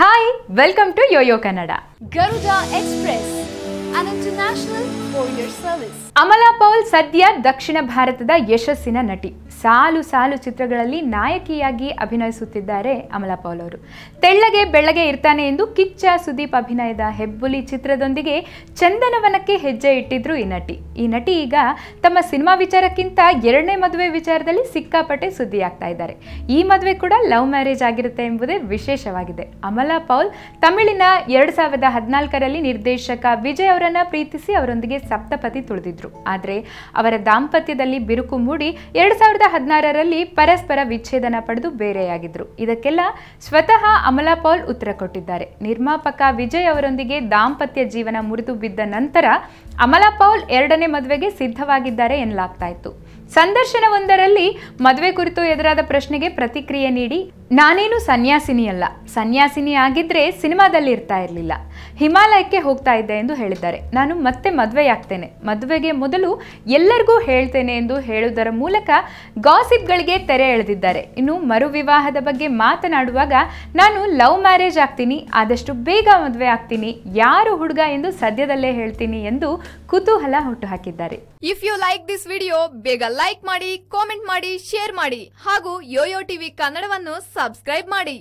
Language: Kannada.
Hi welcome to YoYo Kannada Garuda express service. Amala Paul ಸದ್ಯ ದಕ್ಷಿಣ ಭಾರತದ ಯಶಸ್ಸಿನ ನಟಿ. ಸಾಲು ಸಾಲು ಚಿತ್ರಗಳಲ್ಲಿ ನಾಯಕಿಯಾಗಿ ಅಭಿನಯಿಸುತ್ತಿದ್ದಾರೆ ಅಮಲಾ ಪೌಲ್ ಅವರು. ತೆಳ್ಳಗೆ ಬೆಳ್ಳಗೆ ಇರ್ತಾನೆ ಎಂದು ಕಿಚ್ಚ ಸುದೀಪ್ ಅಭಿನಯದ ಹೆಬ್ಬುಲಿ ಚಿತ್ರದೊಂದಿಗೆ ಚಂದನವನಕ್ಕೆ ಹೆಜ್ಜೆ ಇಟ್ಟಿದ್ರು ಈ ನಟಿ. ಈ ನಟಿ ಈಗ ತಮ್ಮ ಸಿನಿಮಾ ವಿಚಾರಕ್ಕಿಂತ ಎರಡನೇ ಮದುವೆ ವಿಚಾರದಲ್ಲಿ ಸಿಕ್ಕಾಪಟ್ಟೆ ಸುದ್ದಿ ಆಗ್ತಾ ಇದ್ದಾರೆ. ಈ ಮದುವೆ ಕೂಡ ಲವ್ ಮ್ಯಾರೇಜ್ ಆಗಿರುತ್ತೆ ಎಂಬುದೇ ವಿಶೇಷವಾಗಿದೆ. ಅಮಲಾ ಪೌಲ್ ತಮಿಳಿನ ಎರಡು ಸಾವಿರದ ಹದಿನಾಲ್ಕರಲ್ಲಿ ನಿರ್ದೇಶಕ ವಿಜಯ್ ಅವರನ್ನ ಪ್ರೀತಿಸಿ ಅವರೊಂದಿಗೆ ಸಪ್ತಪತಿ ತುಳಿದಿದ್ರು. ಆದರೆ ಅವರ ದಾಂಪತ್ಯದಲ್ಲಿ ಬಿರುಕು ಮೂಡಿ ಎರಡು ಸಾವಿರದ ಹದಿನಾರರಲ್ಲಿ ಪರಸ್ಪರ ವಿಚ್ಛೇದನ ಪಡೆದು ಬೇರೆಯಾಗಿದ್ರು. ಇದಕ್ಕೆಲ್ಲ ಸ್ವತಃ ಅಮಲಾ ಪೌಲ್ ಉತ್ತರ ಕೊಟ್ಟಿದ್ದಾರೆ. ನಿರ್ಮಾಪಕ ವಿಜಯ್ ಅವರೊಂದಿಗೆ ದಾಂಪತ್ಯ ಜೀವನ ಮುರಿದು ಬಿದ್ದ ನಂತರ ಅಮಲಾ ಪೌಲ್ ಎರಡನೇ ಮದುವೆಗೆ ಸಿದ್ಧವಾಗಿದ್ದಾರೆ ಎನ್ನಲಾಗ್ತಾ ಇತ್ತು. ಸಂದರ್ಶನವೊಂದರಲ್ಲಿ ಮದುವೆ ಕುರಿತು ಎದುರಾದ ಪ್ರಶ್ನೆಗೆ ಪ್ರತಿಕ್ರಿಯೆ ನೀಡಿ, ನಾನೇನು ಸನ್ಯಾಸಿನಿಯಲ್ಲ. ಸನ್ಯಾಸಿನಿ ಆಗಿದ್ರೆ ಸಿನಿಮಾದಲ್ಲಿ ಇರ್ತಾ ಇರಲಿಲ್ಲ. ಹಿಮಾಲಯಕ್ಕೆ ಹೋಗ್ತಾ ಇದ್ದೆ ಎಂದು ಹೇಳಿದ್ದಾರೆ. ನಾನು ಮತ್ತೆ ಮದುವೆ ಆಗ್ತೇನೆ ಮದುವೆಗೆ ಮೊದಲು ಎಲ್ಲರಿಗೂ ಹೇಳ್ತೇನೆ ಎಂದು ಹೇಳುವುದರ ಮೂಲಕ ಗಾಸಿಪ್ಗಳಿಗೆ ತೆರೆ ಎಳೆದಿದ್ದಾರೆ. ಇನ್ನು ಮರು ವಿವಾಹದ ಬಗ್ಗೆ ಮಾತನಾಡುವಾಗ ನಾನು ಲವ್ ಮ್ಯಾರೇಜ್ ಆಗ್ತೀನಿ, ಆದಷ್ಟು ಬೇಗ ಮದುವೆ ಆಗ್ತೀನಿ, ಯಾರು ಹುಡುಗ ಎಂದು ಸದ್ಯದಲ್ಲೇ ಹೇಳ್ತೀನಿ ಎಂದು ಕುತೂಹಲ ಹುಟ್ಟು ಹಾಕಿದ್ದಾರೆ if you like this video ಬೇಗ ಲೈಕ್ ಮಾಡಿ ಕಾಮೆಂಟ್ ಮಾಡಿ ಶೇರ್ ಮಾಡಿ ಹಾಗೂ ಯೋಯೋ ಟಿವಿ ಕನ್ನಡವನ್ನು ಸಬ್ಸ್ಕ್ರೈಬ್ ಮಾಡಿ.